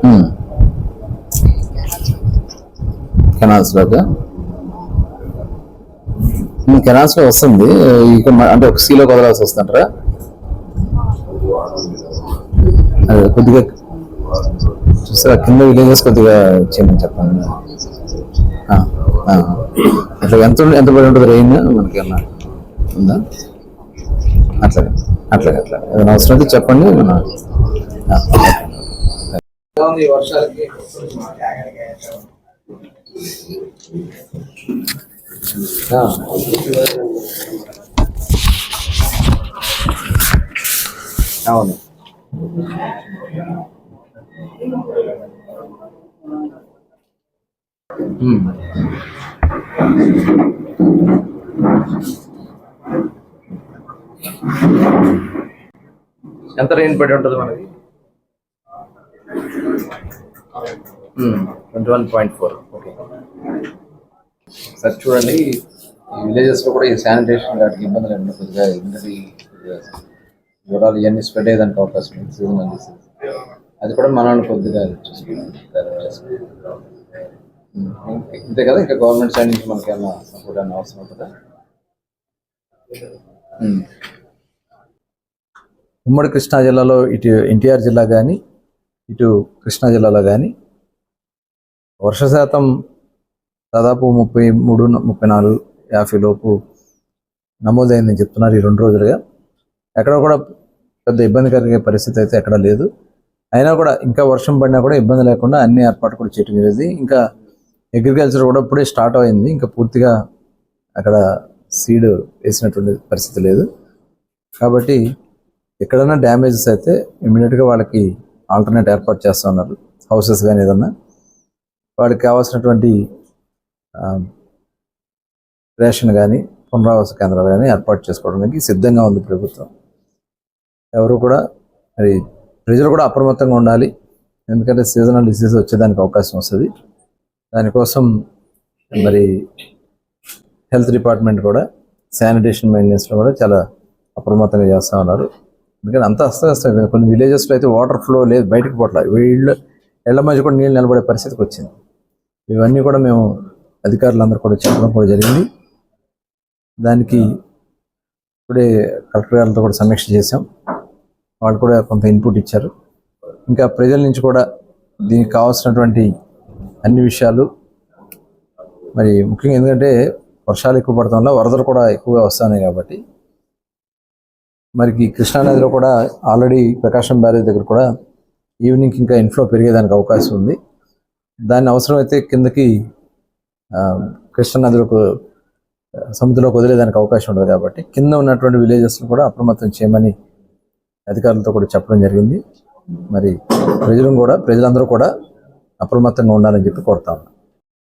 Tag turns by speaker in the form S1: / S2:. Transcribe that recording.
S1: Hmm. కెనాల్స్లోకి కెనాల్స్లో hmm, వస్తుంది. ఇక అంటే ఒక సీలో వదలాల్సి వస్తుంటారా? అదే కొద్దిగా చూస్తారా? కింద విలేజెస్ కొద్దిగా చేయమని చెప్పండి. అట్లా ఎంత ఎంత పడి ఉంటుంది రెయిన్ మనకేమన్నా ఉందా? అట్లాగే అట్లాగే అట్లాగే. ఏదైనా అవసరం అయితే చెప్పండి మన ఓకే.
S2: వర్షాలకి.
S1: అవును. ఎంత రెయిన్ పడి ఉంటుంది మనకి twenty one point four. Okay sir చూడండి ఈ విలేజెస్లో కూడా ఈ శానిటేషన్ వాటికి ఇబ్బందులు ఏమన్నా కొద్దిగా ఇంటది జ్వరాలు ఇవన్నీ స్ప్రెడ్ అయ్యేదానికి అవకాశం ఉంది డిసీజ్ అది కూడా మనల్ని కొద్దిగా ఇంతే కదా ఇంకా గవర్నమెంట్ సైడ్ నుంచి మనకి ఏమన్నా సపోర్ట్ అన్న అవసరం ఉంటుందా? ఉమ్. ఉమ్మడి కృష్ణా జిల్లాలో ఇటు ఎన్టీఆర్ జిల్లా కానీ ఇటు కృష్ణా జిల్లాలో కానీ వర్ష శాతం దాదాపు ముప్పై మూడు ముప్పై నాలుగు యాభై లోపు నమోదైందని చెప్తున్నారు ఈ రెండు రోజులుగా. ఎక్కడ కూడా పెద్ద ఇబ్బంది కలిగే పరిస్థితి అయితే ఎక్కడ లేదు. అయినా కూడా ఇంకా వర్షం పడినా కూడా ఇబ్బంది లేకుండా అన్ని ఏర్పాటు కూడా చేయడం జరిగింది. ఇంకా అగ్రికల్చర్ కూడా ఇప్పుడే స్టార్ట్ అయింది. ఇంకా పూర్తిగా అక్కడ సీడ్ వేసినటువంటి పరిస్థితి లేదు. కాబట్టి ఎక్కడైనా డ్యామేజెస్ అయితే ఇమీడియట్గా వాళ్ళకి ఆల్టర్నేట్ ఏర్పాటు చేస్తూ ఉన్నారు. హౌసెస్ కానీ ఏదన్నా. వాడికి కావాల్సినటువంటి రేషన్ కానీ పునరావాస కేంద్రాలు కానీ ఏర్పాటు చేసుకోవడానికి సిద్ధంగా ఉంది ప్రభుత్వం. ఎవరు కూడా మరి ప్రజలు కూడా అప్రమత్తంగా ఉండాలి. ఎందుకంటే సీజనల్ డిసీజ్ వచ్చేదానికి అవకాశం వస్తుంది. దానికోసం మరి హెల్త్ డిపార్ట్మెంట్ కూడా శానిటేషన్ మెయింటెనెన్స్లో కూడా చాలా అప్రమత్తంగా చేస్తూ ఉన్నారు. ఎందుకంటే అంత అస్తవ్యస్తం కొన్ని విలేజెస్లో అయితే వాటర్ ఫ్లో లేదు బయటకు పోట్ల. వీళ్ళు ఇళ్ళ మధ్య కూడా నీళ్ళు నిలబడే పరిస్థితికి వచ్చింది. ఇవన్నీ కూడా మేము అధికారులందరూ కూడా చెప్పడం కూడా జరిగింది. దానికి ఇప్పుడే కలెక్టర్ గారితో కూడా సమీక్ష చేశాం. వాళ్ళు కూడా కొంత ఇన్పుట్ ఇచ్చారు. ఇంకా ప్రజల నుంచి కూడా దీనికి కావాల్సినటువంటి అన్ని విషయాలు మరి ముఖ్యంగా ఎందుకంటే వర్షాలు ఎక్కువ పడటం వల్ల వరదలు కూడా ఎక్కువగా వస్తున్నాయి కాబట్టి మరి కృష్ణానదిలో కూడా ఆల్రెడీ ప్రకాశం బ్యారేజ్ దగ్గర కూడా ఈవినింగ్కి ఇంకా ఇన్ఫ్లో పెరిగేదానికి అవకాశం ఉంది. దాన్ని అవసరమైతే కిందకి కృష్ణానదిలోకి సముద్రంలోకి వదిలేదానికి అవకాశం ఉండదు కాబట్టి కింద ఉన్నటువంటి విలేజెస్ను కూడా అప్రమత్తం చేయమని అధికారులతో కూడా చెప్పడం జరిగింది. మరి ప్రజలను కూడా ప్రజలందరూ కూడా అప్రమత్తంగా ఉండాలని చెప్పి కోరుతాను